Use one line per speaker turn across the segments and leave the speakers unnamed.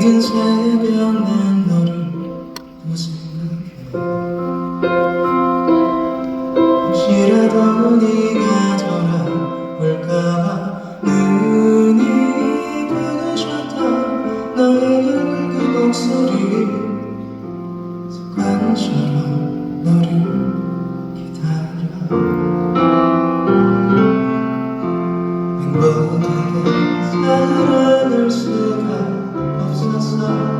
늦은 새벽 난 너를 또 생각해. 혹시라도 네가 돌아올까봐 눈이 부셔던 너의 붉은 목소리 습관처럼 너를 기다려. 행복하게 살아갈 수가 Lord.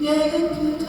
예쁘다.